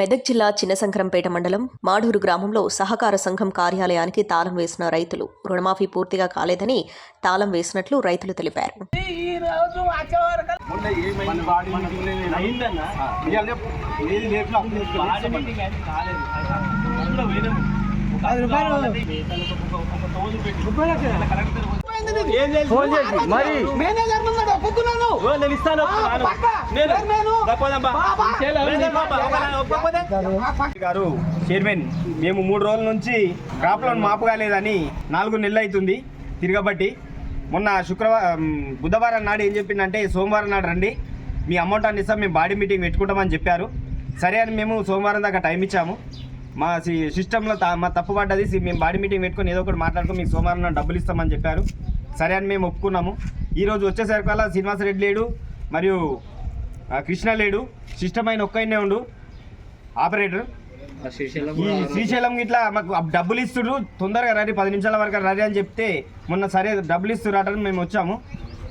మెదక్ జిల్లా చిన్నశంకరంపేట మండలం మాడూరు గ్రామంలో సహకార సంఘం కార్యాలయానికి తాళం వేసిన రైతులు. రుణమాఫీ పూర్తిగా కాలేదని తాళం వేసినట్లు రైతులు తెలిపారు. మరి ఒప్పుకున్నాను. నేను ఇస్తాను? గారు చైర్మన్ మేము మూడు రోజుల నుంచి క్రాప్ లోన్ మాపు కాలేదని నాలుగు నెలలు అవుతుంది తిరగబట్టి. మొన్న శుక్రవారం బుధవారం నాడు ఏం చెప్పిందంటే సోమవారం నాడు రండి. మీ అమౌంట్ అన్ని ఇస్తాం మేము బాడీ మీటింగ్ పెట్టుకుంటామని చెప్పారు. సరే అని మేము సోమవారం దాకా టైం ఇచ్చాము. మా సి- సిస్టంలో తా- మా తప్పు పడ్డది మేము బాడీ మీటింగ్ పెట్టుకొని ఏదో ఒకటి మాట్లాడుకుని మీకు సోమవారం నాడు డబ్బులు ఇస్తామని చెప్పారు. సరే అని మేము ఒప్పుకున్నాము. ఈరోజు వచ్చేసరికల్లా శ్రీనివాసరెడ్డి లేడు మరియు కృష్ణ లేడు సిస్టమ్ అయిన ఒక్కనే ఉండు. ఆపరేటర్. ఈ శ్రీశైలం ఇట్లా మాకు డబ్బులు ఇస్తుడు తొందరగా రండి పది నిమిషాల వరకు రండి అని చెప్తే మొన్న సరే డబ్బులు ఇస్తున్నారు మేము వచ్చాము.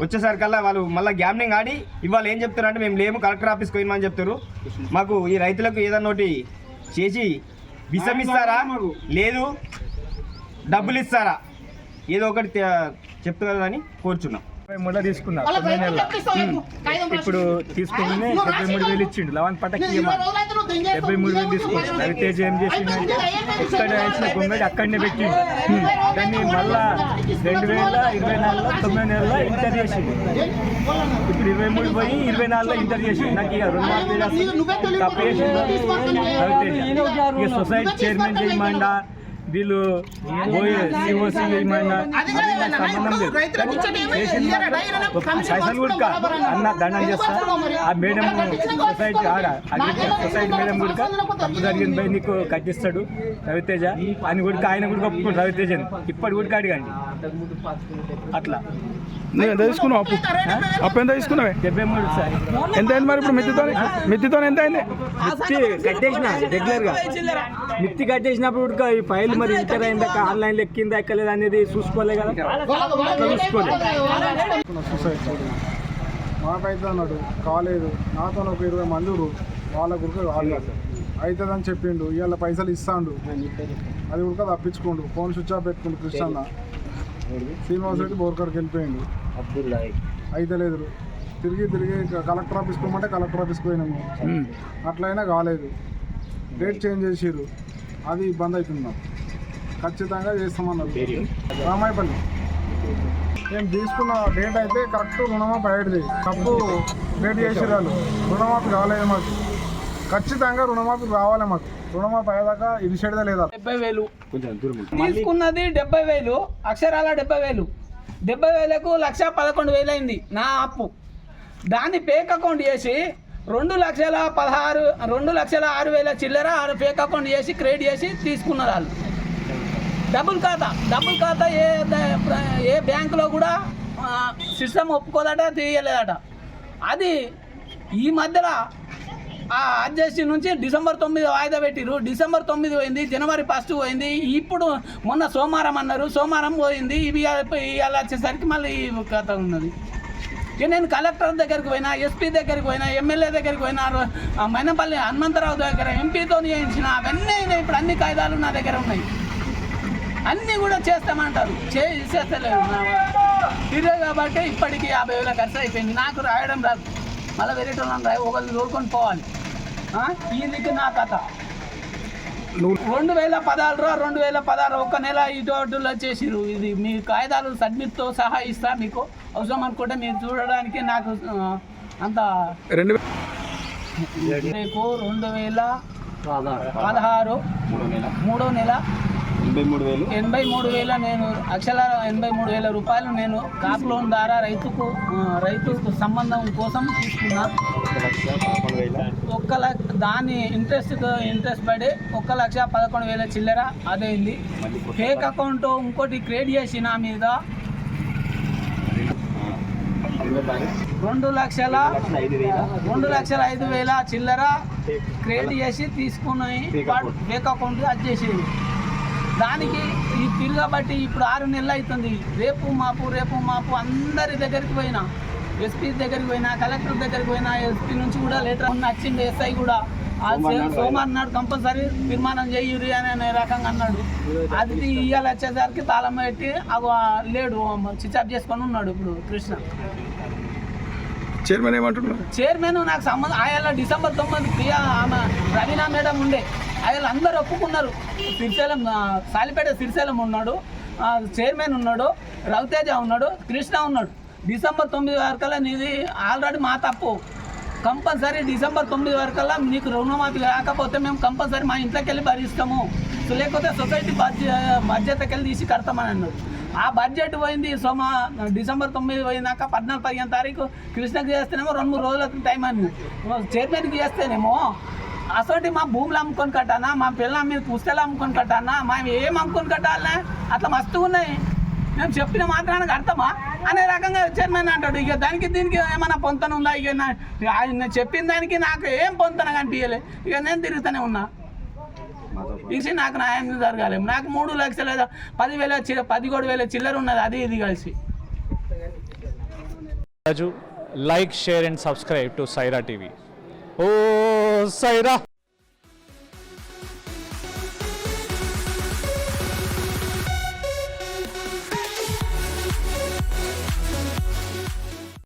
వచ్చేసరికల్లా వాళ్ళు మళ్ళీ గ్యామ్లింగ్ ఆడి ఇవాళ ఏం చెప్తారు అంటే మేము లేము కలెక్టర్ ఆఫీస్కి పోయినామని చెప్తారు మాకు ఈ రైతులకు ఏదన్నా ఒకటి చేసి విషం ఇస్తారా లేదు డబ్బులు ఇస్తారా? ఏదో ఒకటి చెప్తారు అని కోరుచున్నాం. తీసుకున్నా. తొమ్మిది నెలల. ఇప్పుడు తీసుకుని డెబ్బై మూడు వేలు ఇచ్చిండు. లవన్ పటకి డెబ్బై మూడు వేలు తీసుకుంటు రవితేజ ఏం చేసిందంటే ఇక్కడ వేసిన గుమ్మడి అక్కడనే పెట్టిండు. దాన్ని మళ్ళా రెండు వేల ఇరవై నాలుగులో తొమ్మిది నెలల్లో ఇంటర్ చేసిండు. ఇప్పుడు ఇరవై మూడు పోయి ఇరవై నాలుగులో ఇంటర్ చేసిండు. నాకు ఇక రెండు మార్కులు తప్పు చేసిండు రవితేజ. ఇక సొసైటీ చైర్మన్ చేయమండా. వీళ్ళు సిఓసి పైసలు కూడా అన్న దండం చేస్తా. ఆ మేడం సొసైటీ ఆడ సొసైటీ మేడం కూడా తప్పు జరిగింది పోయి నీకు కట్టిస్తాడు రవితేజ. అని కూడా ఆయన కూడా ఒప్పుకుంటు రవితేజ ఇప్పటి కూడా అడగండి అట్లా. నువ్వు ఎంత తీసుకున్నావు అప్పు? అప్పు ఎంత తీసుకున్నావే? డెబ్బై మూడు సార్. ఎంత అయింది మరి ఇప్పుడు మిత్తితో? మిత్తితో ఎంత అయింది? మిత్తి కట్టేసిన రెగ్యులర్గా. మిత్తి కట్టేసినప్పుడు ఈ ఫైల్ మరి ఇంటర్ అయిందా? ఆన్లైన్ ఎక్కిందా? ఎక్కలేదు అనేది చూసుకోలే కదా. చూసుకోలేదు మాకైతే అన్నాడు కాలేదు. నాతో ఒక ఇరవై మంది ఉన్నారు. వాళ్ళ గురికి కాలేదు అవుతుందని చెప్పిండు. ఇవాళ పైసలు ఇస్తాండు. అది కూడా తప్పించుకోండు. ఫోన్ స్విచ్ ఆఫ్ పెట్టుకుండు కృష్ణ శ్రీనివాస్ రెడ్డి బోర్కర్కి వెళ్ళిపోయిండు. అయితే లేదు తిరిగి తిరిగి ఇక కలెక్టర్ ఆఫీస్కి పోమంటే కలెక్టర్ ఆఫీస్కి పోయినాము. అట్లయినా కాలేదు. డేట్ చేంజ్ చేసిర్రు. అది ఇబ్బంది అవుతుంది మాకు ఖచ్చితంగా చేస్తామన్నారు. రామాయపల్లి. మేము తీసుకున్న డేట్ అయితే కరెక్ట్ రుణమాఫీ అయ్యేది తప్పు డేట్ చేసిర్రు వాళ్ళు రుణమాఫీ కాలేదు మాకు. ఖచ్చితంగా రుణమాఫీ రావాలి మాకు. రుణమాఫీ అయ్యేదాకా ఇది లేదా? డెబ్బై వేలు. తీసుకున్నది డెబ్బై వేలు. అక్షరాల డెబ్బై వేలు. డెబ్బై వేలకు లక్ష పదకొండు వేలు అయింది నా అప్పు. దాన్ని ఫేక్ అకౌంట్ చేసి రెండు లక్షల పదహారు రెండు లక్షల ఆరు వేల చిల్లర ఆరు ఫేక్ అకౌంట్ చేసి క్రియేట్ చేసి తీసుకున్నారు వాళ్ళు. డబుల్ ఖాతా డబుల్ ఖాతా ఏ ఏ బ్యాంకులో కూడా సిస్టమ్ ఒప్పుకోదట తీయలేదట. అది ఈ మధ్యలో ఆ అడ్జస్ట్ నుంచి డిసెంబర్ తొమ్మిది వాయిదా పెట్టిరు డిసెంబర్ తొమ్మిది పోయింది జనవరి ఫస్ట్ పోయింది. ఇప్పుడు మొన్న సోమవారం అన్నారు. సోమవారం పోయింది. ఇవి ఇవాళ వచ్చేసరికి మళ్ళీ ఈ కథ ఉన్నది. నేను కలెక్టర్ దగ్గరికి పోయినా ఎస్పీ దగ్గరికి పోయినా ఎమ్మెల్యే దగ్గరికి పోయినా మైనపల్లి హనుమంతరావు దగ్గర ఎంపీతో చేయించిన అవన్నీ ఇప్పుడు అన్ని కాయిదాలు నా దగ్గర ఉన్నాయి. అన్నీ కూడా చేస్తామంటారు. చేసేస్తలేదు ఇదే కాబట్టి ఇప్పటికి యాభై వేల ఖర్చు అయిపోయింది. నాకు రాయడం రాదు. మళ్ళీ వేరే వాళ్ళని రాయి ఒకరిని తోడుకొని పోవాలి. ఆ? ఈయనకి నా కథ. రెండు వేల పదహారు రెండు వేల పదహారు ఒక్క నెల ఈ టోటల్లో చేసిరు ఇది మీ కాగితాలు సబ్మిట్తో సహా ఇస్తా మీకు. అవసరం అనుకుంటే మీరు చూడడానికి నాకు అంత రెండు రేపు రెండు వేల పదహారు. మూడో నెల. ఎనభై మూడు వేలు. నేను అక్షల ఎనభై మూడు వేల రూపాయలు నేను కాప్ లోన్ ద్వారా రైతుకు రైతుకు సంబంధం కోసం తీసుకున్నా. ఒక్క లక్ష దాని ఇంట్రెస్ట్ ఇంట్రెస్ట్ పడి ఒక్క లక్ష పదకొండు వేల చిల్లర అదైంది. ఫేక్ అకౌంట్ ఇంకోటి క్రియేట్ చేసి నా మీద రెండు లక్షల రెండు లక్షల ఐదు వేల చిల్లర క్రియేట్ చేసి తీసుకుని ఫేక్ అకౌంట్ అది చేసేది. దానికి ఈ తిరగబట్టి ఇప్పుడు ఆరు నెలలు అవుతుంది రేపు మాపు రేపు మాపు అందరి దగ్గరికి పోయినా ఎస్పీ దగ్గరికి పోయినా కలెక్టర్ దగ్గరికి పోయినా ఎస్పీ నుంచి కూడా లెటర్ ఉన్న వచ్చింది ఎస్ఐ కూడా. సోమవారం నాడు కంపల్సరీ తీర్మానం చెయ్యురి అని అనే రకంగా అన్నాడు. అది ఇవాళ వచ్చేసరికి తాళం పెట్టి అగో లేడు ఆఫ్ చేసుకొని ఉన్నాడు ఇప్పుడు కృష్ణ. చైర్మన్ ఏమంటున్నారు? చైర్మన్ నాకు సంబంధం ఆయన డిసెంబర్ తొమ్మిది ప్రియా ఆమె రవీనా మేడం ఉండే. ఆయన అందరూ ఒప్పుకున్నారు. శ్రీశైలం సాలిపేట శ్రీశైలం ఉన్నాడు. చైర్మన్ ఉన్నాడు. రవితేజ ఉన్నాడు. కృష్ణ ఉన్నాడు. డిసెంబర్ తొమ్మిది వరకల్లా నీది ఆల్రెడీ మా తప్పు. కంపల్సరీ డిసెంబర్ తొమ్మిది వరకల్లా నీకు రుణమాఫీ కాకపోతే మేము కంపల్సరీ మా ఇంట్లోకి వెళ్ళి భరిస్తాము. సో లేకపోతే సొసైటీ బాధ్య బాధ్యతకెళ్ళి తీసి కడతామని అన్నాడు ఆ బడ్జెట్ పోయింది సోమ డిసెంబర్ తొమ్మిది పోయినాక పద్నాలుగు పదిహేను తారీఖు కృష్ణకి చేస్తేనేమో రెండు మూడు రోజులకు టైం అని. చైర్మన్కి చేస్తేనేమో అసలు మా భూములు అమ్ముకొని కట్టానా మా పిల్లల మీద పుస్తకాలు అమ్ముకొని కట్టానా మేము ఏం అమ్ముకొని కట్టాలనే అట్లా మస్తు ఉన్నాయి. మేము చెప్పిన మాత్రానికి అర్థమా? అనే రకంగా చైర్మన్ అంటాడు. ఇక దానికి దీనికి ఏమైనా పొంతన ఉందా? ఇక ఆయన చెప్పిన దానికి నాకు ఏం పొంతన కనిపించలే ఇక నేను తిరుగుతూనే ఉన్నా. ఇసి నాకు న్యాయం జరగాలి? నాకు మూడు లక్షల పదివేల చి- పదిహేడు వేల చిల్లర ఉన్నది అది ఇది కలిసి. Raju like share and subscribe to Saira TV oh Sye Raa